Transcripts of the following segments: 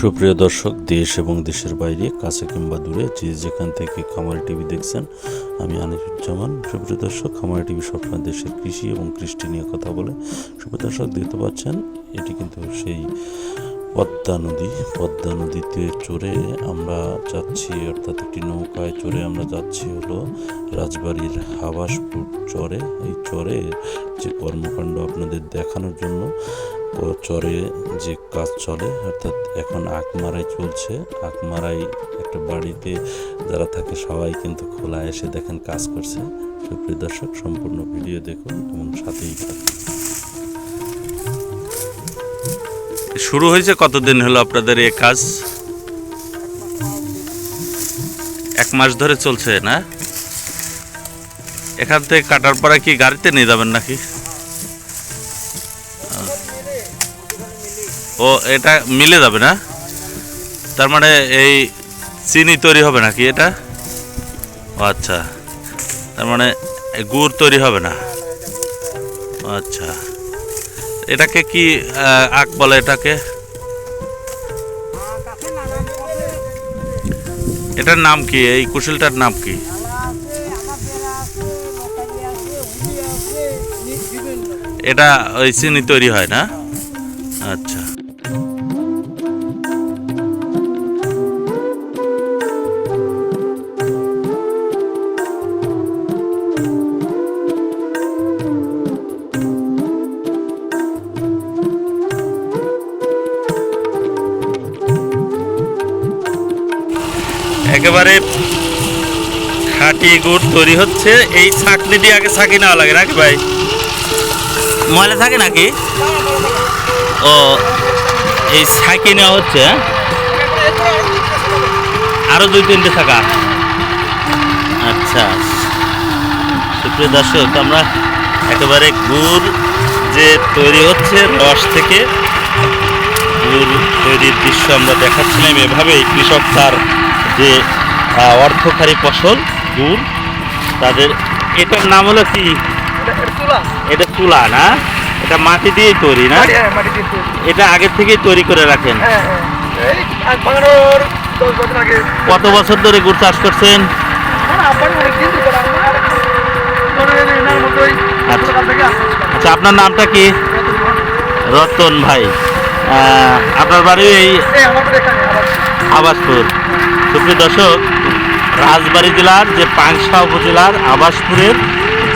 সুপ্রিয় দর্শক, দেশ এবং দেশের বাইরে, কাছে কিংবা দূরে, যে যেখান থেকে খামারি টিভি দেখছেন, আমি আনিসুজ্জামান সুপ্রিয় দর্শক, খামারি টিভি সবসময় দেশের কৃষি এবং কৃষ্টি নিয়ে কথা বলে। সুপ্রিয় দর্শক, দেখতে পাচ্ছেন, এটি কিন্তু সেই পদ্মা নদী। পদ্মা নদীতে চড়ে আমরা যাচ্ছি, অর্থাৎ একটি নৌকায় চড়ে আমরা যাচ্ছি হলো রাজবাড়ির হাবাসপুর চরে। এই চরে যে কর্মকাণ্ড আপনাদের দেখানোর জন্য চরে যে কাজ চলে, অর্থাৎ এখন আকমারাই চলছে। আকমারাই একটা বাড়িতে যারা থাকে সবাই কিন্তু খোলা এসে দেখেন কাজ করছে। সুপ্রিয় দর্শক, সম্পূর্ণ ভিডিও দেখুন এবং সাথেই শুরু হয়েছে কতদিন হলো আপনাদের এই কাজ? এক মাস ধরে চলছে, না? এখান থেকে কাটার পরে কি গাড়িতে নিয়ে যাবেন নাকি? ও, এটা মিলে যাবে না? তার মানে এই চিনি তৈরি হবে নাকি এটা? আচ্ছা। তার মানে গুড় তৈরি হবে না। আচ্ছা। এটাকে কি আখ বলে এটাকে? এটার নাম কি? এই কুশলটার নাম কি? এটা ওই চিনি তৈরি হয় না? আচ্ছা। একেবারে খাঁটি গুড় তৈরি হচ্ছে। এই ছাকনি দিয়ে আগে ছাকি নেওয়া লাগে নাকি ভাই? ময়লা থাকে নাকি? ও এই ছাকি নেওয়া হচ্ছে হ্যাঁ? আরও দুই তিনটে থাকা আচ্ছা সুপ্রিয় দর্শক আমরা একেবারে গুড় যে তৈরি হচ্ছে রস থেকে গুড় তৈরির দৃশ্য আমরা দেখাচ্ছিলাম। এভাবেই কৃষক তার যে অর্থকারী ফসল গুড় তাদের এটার নাম হলো কি? এটা চুলা না? এটা মাটি দিয়েই তৈরি না? এটা আগের থেকেই তৈরি করে রাখেন? কত বছর ধরে গুড় চাষ করছেন? আচ্ছা। আপনার নামটা কি? রতন ভাই। আপনার বাড়ি এই আবাসপুর। সুপ্রিয় দর্শক, রাজবাড়ী জেলার যে পাংশা উপজেলার আবাসপুরের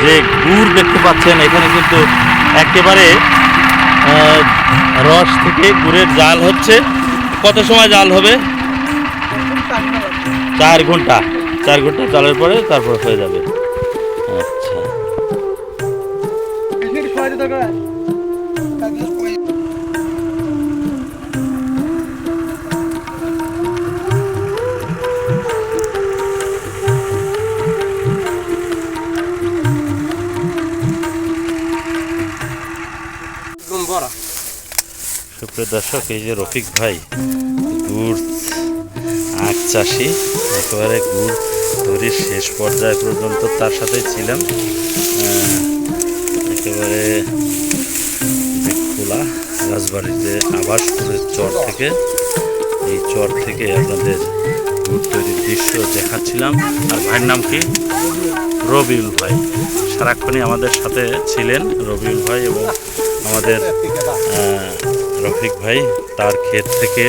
যে গুড় দেখতে পাচ্ছেন, এখানে কিন্তু একেবারে রস থেকে গুড়ের জাল হচ্ছে। কত সময় জাল হবে? চার ঘণ্টা। চার ঘণ্টা জালের পরে তারপর হয়ে যাবে। আচ্ছা। সুপ্রিয় দর্শক, এই যে রফিক ভাই, গুড় আখ চাষি, একেবারে গুড় তৈরির শেষ পর্যায় পর্যন্ত তার সাথে ছিলাম। একেবারে খোলা রাজবাড়িতে আবাসপুরের চর থেকে, এই চর থেকে আপনাদের গুড় তৈরির দৃশ্য দেখাচ্ছিলাম। আর ভাইয়ের নাম কি? রবিউল ভাই। সারাক্ষণই আমাদের সাথে ছিলেন রবিউল ভাই এবং আমাদের রফিক ভাই তার ক্ষেত থেকে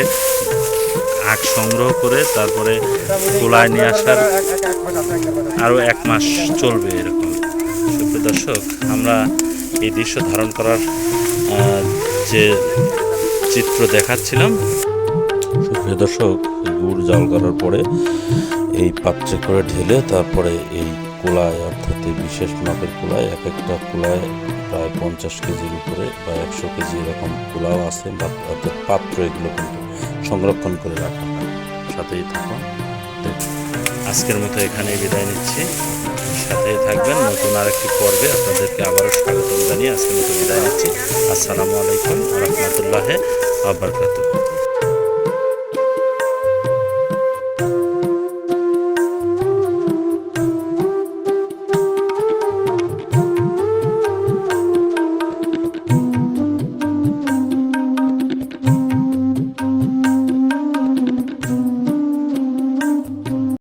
আখ সংগ্রহ করে তারপরে কুলায় নিয়ে আসার আরও এক মাস চলবে এরকম। সুপ্রিয় দর্শক, আমরা এই দৃশ্য ধারণ করার যে চিত্র দেখাচ্ছিলাম, সুপ্রিয় দর্শক, গুড় জাল করার পরে এই পাত্রে করে ঢেলে তারপরে এই কুলায়, অর্থাৎ এই বিশেষ মাপের কুলায় এক একটা কুলায় প্রায় পঞ্চাশ কেজির উপরে বা একশো কেজি এরকম কুলাও আছে, বা অর্থাৎ পাত্র এগুলো কিন্তু সংরক্ষণ করে রাখা হয়। সাথেই থাকুন। আজকের মতো এখানেই বিদায় নিচ্ছি। সাথেই থাকবেন। নতুন আরেকটি পর্বে আপনাদেরকে আবারও স্বাগত জানিয়ে আজকের মতো বিদায় নিচ্ছি। আসসালামু আলাইকুম রহমতুল্লাহ আবরকাত